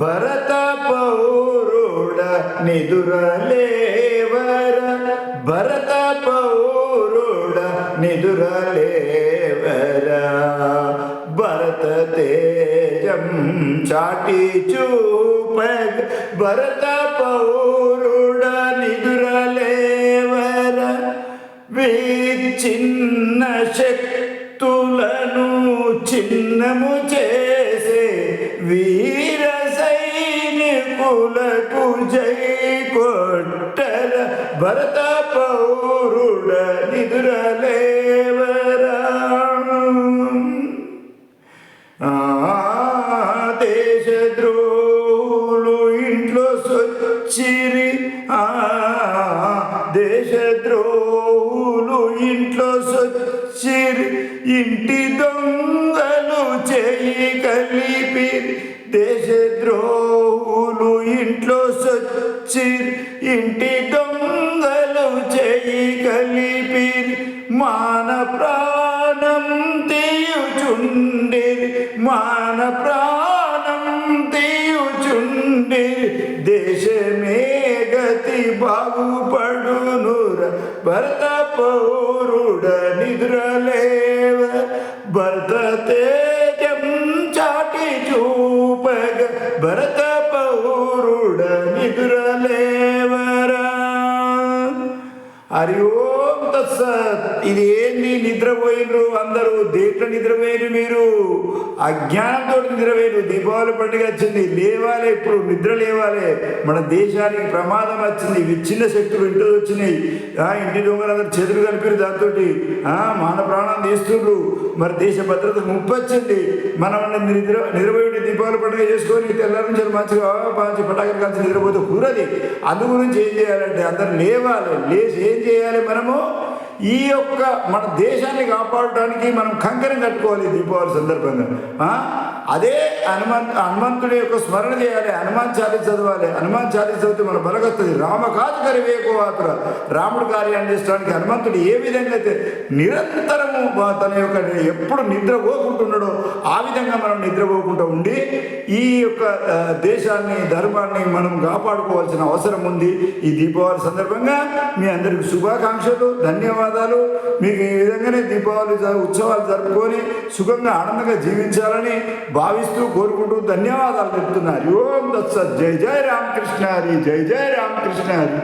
భరత పౌరుడ నిదురలేవర. భరత పౌరుడ నిదురలేవర. భరత తేజం చాటి చూపగ భరత పౌరుడ నిదురలేవర. వీరి చిన్న శక్తులను చిన్నము చేసే వీర సైనికులకు జై కొట్టర భరత పౌరుడ నిదురలేవరా ఆ దేశద్రోహులు ఇంట్లో సొచ్చిరి. ఆ దేశద్రోహులు ఇంట్లో సొచ్చిరి. ఇంటి దొంగలు చేయి కలిపి దేశద్రోహులు ఇంట్లో సొచ్చిరి ఇంటి దొంగలు చేయి కలిపి మాన ప్రాణం తీయుచుండిరి మాన ప్రాణం తీయుచుండిరి దేశమే గతి బాగుపడునుర భరత పౌరుడ నిద్రలేవ భరత తేజం చాటి చూపగ భరత హరి ఓం తత్సత్ ఇది ఏంది? నిద్రపోయినరు అందరూ. దేంట్లో నిద్రపోయిన మీరు? అజ్ఞానంతో నిద్రపోయిన దీపావళి పండుగ వచ్చింది. లేవాలి ఇప్పుడు. నిద్ర లేవాలి. మన దేశానికి ప్రమాదం వచ్చింది. విచ్ఛిన్న శక్తులు ఇంటి వచ్చినాయి. ఆ ఇంటి దొంగలందరూ చేతులు కలిపారు దాంతో మాన ప్రాణం తీస్తుండ్రు. మరి దేశ భద్రత ముప్పు వచ్చింది మనం నిద్ర నిద్రపోయి దీపావళి పండుగ చేసుకొని తెల్లారి నుంచి మంచిగా మంచి పటాకులు కలిసి నిద్రపోతే కూరది. అందు గురించి ఏం చేయాలంటే అందరు లేవాలి. లేచి ఏం చేయాలి మనము? ఈ యొక్క మన దేశాన్ని కాపాడటానికి మనం కంకణం కట్టుకోవాలి దీపావళి సందర్భంగా. అదే హనుమన్ హనుమంతుడి యొక్క స్మరణ చేయాలి హనుమాన్ చాలి చదవాలి. హనుమాన్ చాలి చదివితే మన బలగొస్తుంది రామకాజు గారి మాత్ర రాముడు కార్యాన్ని చేసడానికి హనుమంతుడు ఏ విధంగా అయితే నిరంతరము తన యొక్క ఎప్పుడు నిద్రపోకుంటున్నాడో ఆ విధంగా మనం నిద్రపోకుండా ఉండి ఈ యొక్క దేశాన్ని ధర్మాన్ని మనం కాపాడుకోవాల్సిన అవసరం ఉంది. ఈ దీపావళి సందర్భంగా మీ అందరికి శుభాకాంక్షలు ధన్యవాదాలు. మీకు ఈ విధంగానే దీపావళి ఉత్సవాలు జరుపుకొని సుఖంగా ఆనందంగా జీవించాలని భావిస్తూ కోరుకుంటూ ధన్యవాదాలు చెప్తున్నారు. ఓం దత్సత్. జై జై రామకృష్ణ హరి జై జై రామకృష్ణ హరి